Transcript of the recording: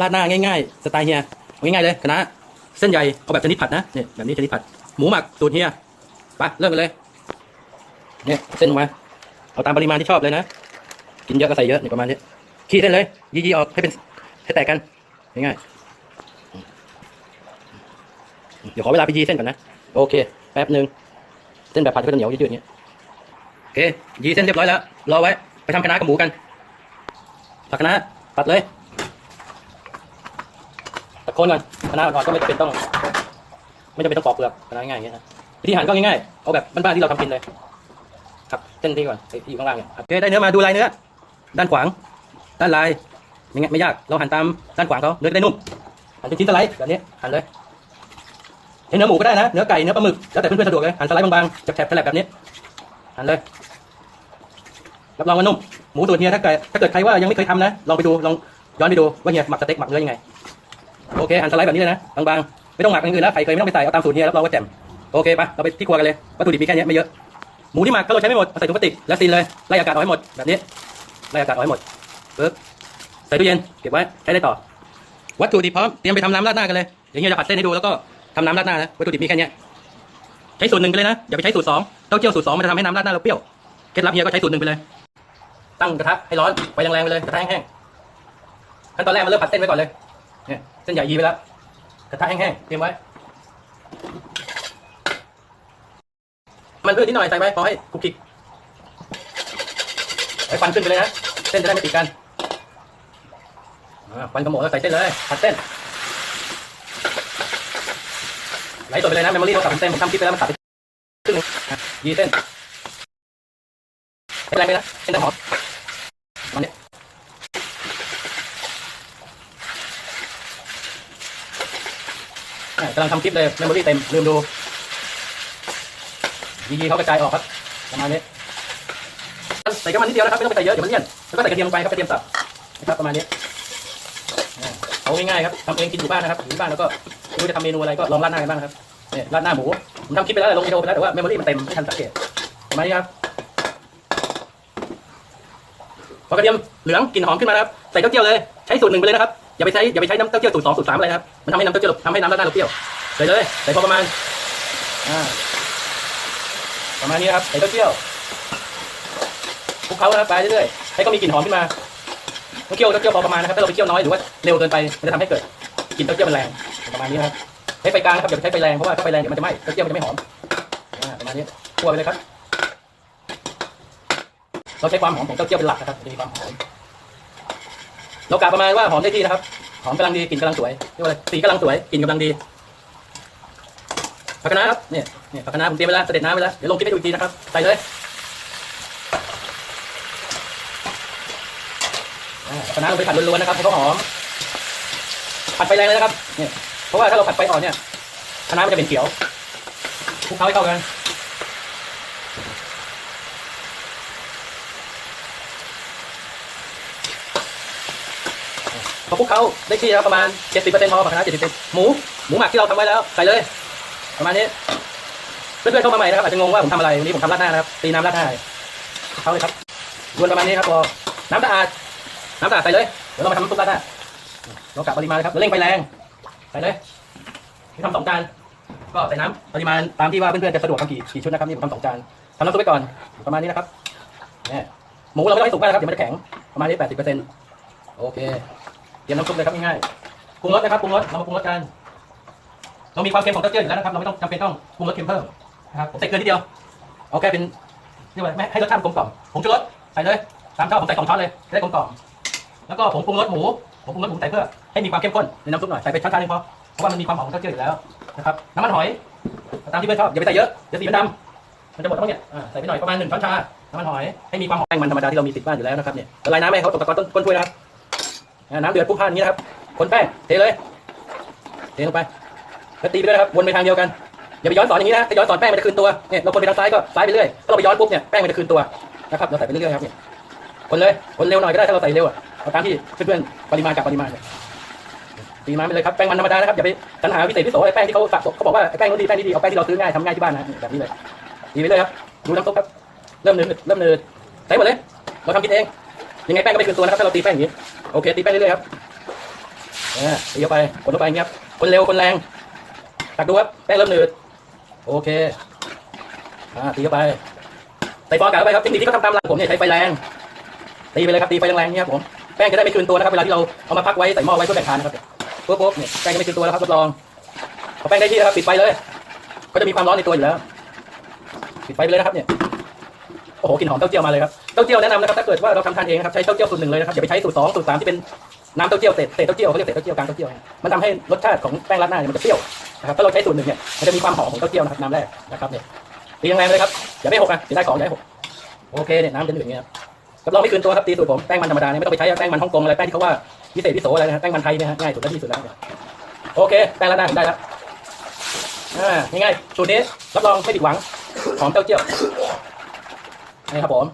ราดหน้าง่ายๆ สไตล์เฮียง่ายๆเลยคณะเส้นใหญ่เอาแบบชนิดผัดนะเนี่ยแบบนี้ชนิดผัดหมูหมักสูตรเฮียไปเริ่มกันเลยเนี่ยเส้นลงมาเอาตามปริมาณที่ชอบเลยนะ กินเยอะก็ใส่เยอะเนี่ยประมาณนี้ขี้เส้นเลยยีๆออกให้เป็นให้แตกกันง่ายๆเดี๋ยวขอเวลาไปยีเส้นก่อนนะโอเคแป๊บหนึ่งเส้นแบบผัดก็จะเหนียวยืดๆอย่างเงี้ยโอเคยีเส้นเรียบร้อยแล้วรอไว้ไปทำคณะกับหมูกันผักคณะน้าตัดเลย คนก่อนคะน้าก่อนก็ไม่จำเป็นต้อง ไม่จำเป็นต้องปอกเปลือกคะน้าง่ายๆอย่างเงี้ยนะวิธีหั่นก็ง่ายๆเอาแบบบ้านๆที่เราทำกินเลย ครับเส้นที่ก่อนไอ้ที่อยู่ข้างล่างเนี่ยโอเคได้เนื้อมาดูลายเนื้อ ด้านขวาง ด้านลายไม่ง่ายไม่ยากเราหั่นตามด้านขวางเขาเนื้อจะได้นุ่มหั่นเป็นชิ้นสไลด์แบบนี้หั่นเลยใช้เนื้อหมูก็ได้นะเนื้อไก่เนื้อปลาหมึกแล้วแต่เพื่อนๆสะดวกเลยหั่นสไลด์บางๆแฉบๆแฉบแบบนี้หั่นเลยรับรองว่านุ่มหมูตัวเฮียถ้าเกิดถ้าเกิดใครว่ายังไม่เคยทำนะลองไปดูลองย้อนไปดูว่าเฮียหมักสเต็กหมักเนื้อยังไง โอเคหั่นสไลด์แบบนี้เลยนะ บางๆ ไม่ต้องหมักอย่างอื่นนะใครเคยไม่ต้องไปใส่เอาตามสูตรเฮียรับรองว่าแจ่ม โอเคปะเราไปที่ครัวกันเลย วัตถุดิบมีแค่นี้ไม่เยอะ หมูที่หมักก็เราใช้ไม่หมด ใส่ถุงพลาสติก แล้วซีนเลย ไล่อากาศออกให้หมด แบบนี้ ไล่อากาศออกให้หมดปึ๊บใส่ตู้เย็น เก็บไว้ ใช้ได้ต่อ วัตถุดิบพร้อม เตรียมไปทำน้ำราดหน้ากันเลยเดี๋ยวเฮียจะผัดเส้นให้ดูแล้วก็ทำน้ำราดหน้านะ วัตถุดิบมีแค่นี้ใช้สูตรหนึ่งไปเลยนะ อย่าไปใช้สูตรสองเต้าเจี้ยวสูตรสองมันจะทำให้น้ำราดหน้าเราเปรี้ยว เคล็ดลับเฮียก็ใช้สูตรหนึ่งไปเลย ตั้งกระทะให้ร้อน ไฟแรงๆไปเลย กระทะแห้งๆขั้นตอนแรกมาเริ่มผัดเส้นไว้ก่อนเลย เนี่ยเส้นใหญ่ยีไปแล้วกระทะแห้งๆเตรียมไว้ มันพืชนิดหน่อยใส่ไปพอให้คลุกคลิกไอ้ฟันขึ้นไปเลยนะเส้นจะได้ไม่ติดกันฟันขโมงแล้วใส่เส้นเลยผัดเส้นไหลสดไปเลยนะเมมโมรี่เราตัดเป็นเส้นผมทำคลิปไปแล้วมันตัดไปครึ่งนึงยีเส้นไม่เป็นไรเลยนะเส้นหอมมันเนี่ยอะ กำลังทำคลิปเลยเมมโมรี่เต็มลืมดูยีเขากระจายออกครับประมาณนี้ใส่กระมันนิดเดียวนะครับไม่ต้องไปใส่เยอะเดี๋ยวมันเลี่ยนแล้วก็ใส่กระเทียมลงไปครับกระเทียมสับนะครับประมาณนี้เอาง่ายๆครับทำเองกินอยู่บ้านนะครับอยู่ที่บ้านแล้วก็ไม่รู้จะทำเมนูอะไรก็ลองราดหน้ากันบ้างนะครับเนี่ยราดหน้าหมูผมทำคลิปไปแล้วลงวิดีโอไปแล้วแต่ว่าเมมโมรี่มันเต็มไม่ทันสังเกตประมาณนี้ครับพอกระเทียมเหลืองกลิ่นหอมขึ้นมาครับใส่เต้าเจี้ยวเลยใช้สูตรหนึ่งไปเลยนะครับ อย่าไปใช้อย่าไปใช้น้ำเต้าเจี้ยวสูตรสองสูตรสามอะไรครับมันทำให้น้ำเต้าเจี้ยวทำให้น้ำราดหน้าเราเปรี้ยวใส่เลยใส่พอประมาณอ่าประมาณนี้ครับใส่เต้าเจี้ยวคลุกเคล้านะครับไปเรื่อยๆให้ก็มีกลิ่นหอมขึ้นมาต้องเคี่ยวเต้าเจี้ยวพอประมาณนะครับถ้าเราไปเคี่ยวน้อยหรือว่าเร็วเกินไปมันจะทำให้เกิดกลิ่นเต้าเจี้ยวมันแรงประมาณนี้ครับใช้ไฟกลางนะครับอย่าไปใช้ไฟแรงเพราะว่าถ้าไฟแรงเดี๋ยวมันจะไหม้เต้าเจี้ยวมันจะไม่หอมประมาณนี้คั่วไปเลยครับ เราใช้ความหอมของเต้าเจี้ยวเป็นหลักนะครับจะมีความหอม เรากะประมาณว่าหอมได้ที่นะครับหอมกำลังดีกลิ่นกำลังสวยเรียกว่าอะไรสีกำลังสวยกลิ่นกำลังดีผักคะน้าครับเนี่ยเนี่ยผักคะน้าผมเตรียมไว้แล้วเสด็จน้ำไว้แล้วเดี๋ยวลงคลิปให้ดูอีกทีนะครับใส่เลยผักคะน้าลงไปผัดล้วนๆนะครับให้เขาหอมผัดไฟแรงเลยนะครับเนี่ยเพราะว่าถ้าเราผัดไฟอ่อนเนี่ยคะน้ามันจะเป็นเขียวคลุกเคล้าให้เข้ากัน พอคลุกเคล้าได้ที่แล้วประมาณ 70%พอผักคะน้า70%หมูหมูหมักที่เราทำไว้แล้วใส่เลย ประมาณนี้เพื่อนๆเข้ามาใหม่นะครับอาจจะงงว่าผมทำอะไรวันนี้ผมทำราดหน้านะครับตีน้ำราดหน้าเขาเลยครับวนประมาณนี้ครับพอน้ำสะอาดน้ำสะอาดใส่เลยเดี๋ยวเรามาทำน้ำซุปราดหน้าเรากะปริมาณเลยครับเราเร่งไฟแรงใส่เลยที่ทำสองจานก็ใส่น้ำปริมาณตามที่ว่าเพื่อนๆจะสะดวกทำกี่กี่ชุดนะครับนี่ผมทำสองจานทำน้ำซุปไปก่อนประมาณนี้นะครับเนี่ยหมูเราไม่ต้องให้สุกมากนะครับเดี๋ยวมันจะแข็งประมาณนี้แปดสิบเปอร์เซ็นต์โอเค รียมน้ำซุปเลยครับง่ายๆปรุงรสนะครับปรุงรสเรามาปรุงรสกัน เรามีความเค็มของเต้าเจี้ยวอยู่แล้วนะครับ เราไม่ต้องจำเป็นต้องปรุงรสเค็มเพิ่มนะครับผมใส่เกลือนิดเดียวเอาแค่เป็นเรียกว่าไม่ให้รสชาติกลมกล่อมผงชูรสใส่เลยตามชอบผมใส่สองช้อนเลยจะได้กลมกล่อมแล้วก็ผงปรุงรสหมูผงปรุงรสหมูใส่เพื่อให้มีความเข้มข้นในน้ำซุปหน่อยใส่ไปช้อนๆนึงพอเพราะว่ามันมีความหอมของเต้าเจี้ยวอยู่แล้วนะครับน้ำมันหอยตามที่เพื่อนชอบอย่าไปใส่เยอะเดี๋ยวสีมันดำมันจะหมดทั้งเนี่ยใส่ไปหน่อยประมาณหนึ่งช้อนชาน้ำมันหอยให้มีความหอมแป้งมันธรรมดาที่เรามีติดบ้านอยู่แล้วนะครับเนี่ยละลายน้ำให้เขาตกตะกอนต้นถ้วยนะครับ น้ำเดือดปุ๊บพลาดอย่างนี้นะครับ คนแป้งเทเลย เทลงไปแล้วตีไปด้วยนะครับ วนไปทางเดียวกัน อย่าไปย้อนสอนอย่างนี้นะถ้าย้อนสอนแป้งมันจะคืนตัว เนี่ยเราคนไปทางซ้ายก็ซ้ายไปเรื่อยถ้าเราไปย้อนปุ๊บเนี่ยแป้งมันจะคืนตัวนะครับ เราใส่ไปเรื่อยๆครับเนี่ยคนเลย คนเร็วหน่อยก็ได้ถ้าเราใส่เร็วอะเอาตามที่เพื่อนๆปริมาณกับปริมาณเนี่ยตีมาไปเลยครับ แป้งมันธรรมดานะครับ อย่าไปสรรหาพิเศษพิโสไอ้แป้งที่เขาสะสมเขาบอกว่าไอ้แป้งนู้นดีแป้งนี้ดี เอาแป้งที่เราซื้อง่ายทำง่ายที่บ้านนะแบบนี้เลยตีไปเลยครับ ดูน้ำซุปครับ เริ่มเนืดเริ่มเนืดใส่หมดเลย เราทำกินเอง ยังไงแป้งก็ไม่คืนตัวนะครับถ้าเราตีแป้งอย่างนี้ โอเคตีแป้งเรื่อยๆครับอ่าตีเข้าไปกดเข้าไปงเงี้ยครับคนเร็วคนแรงตักดูครับแป้งเริ่มหนืดโอเคอ่าตีเข้าไปใส่ฟองกาศเข้าไปครับเทคนิคที่เขาทำตามหลังผมเนี่ยใช้ไฟแรงตีไปเลยครับตีไฟแรงๆเนี่ยครับผมแป้งจะได้ไม่คืนตัวนะครับเวลาที่เราเอามาพักไว้ใส่หม้อไว้เพื่อแบ่งทานนะครับปุ๊บปุ๊บเนี่ยแป้งจะไม่คืนตัวแล้วครับรับรองพอแป้งได้ที่นะครับปิดไฟเลยก็จะมีความร้อนในตัวอยู่แล้วปิดไฟไปเลยนะครับเนี่ยโอ้โหกลิ่นหอมเต้าเจี้ยวมาเลยครับ เต้าเจี้ยวแนะนำนะครับถ้าเกิดว่าเราทำทานเองนะครับใช้เต้าเจี้ยวสูตรหนึ่งเลยนะครับอย่าไปใช้สูตรสองสูตรสามที่เป็นน้ำเต้าเจี้ยวเศษเศษเต้าเจี้ยวเขาเรียกเศษเต้าเจี้ยวกลางเต้าเจี้ยวมันทำให้รสชาติของแป้งราดหน้าเนี่ยมันจะเปรี้ยวนะครับถ้าเราใช้สูตรหนึ่งเนี่ยมันจะมีความหอมของเต้าเจี้ยวนะครับน้ำแรกนะครับเนี่ยตีแรงๆเลยครับอย่าไม่หกนะตีได้ของอย่าให้หกโอเคเนี่ยน้ำจะอยู่อย่างเงี้ยครับรับรองไม่คืนตัวครับตีสูตรผมแป้งมันธรรมดาเนี่ยไม่ต้องไปใช้แป้งมันฮ่องกงอะไรแป้งที่เขาว่าพิเศษพิโสอะไรนะแป้งมันไทยนี่ยฮะง่ายสุดและที่สุดแล้วโอเคแป้งราดหน้าผมได้แล้วอ่าง่ายๆสูตรนี้รับรองไม่ผิดหวังหอมเต้าเจี้ยวนี่ครับผม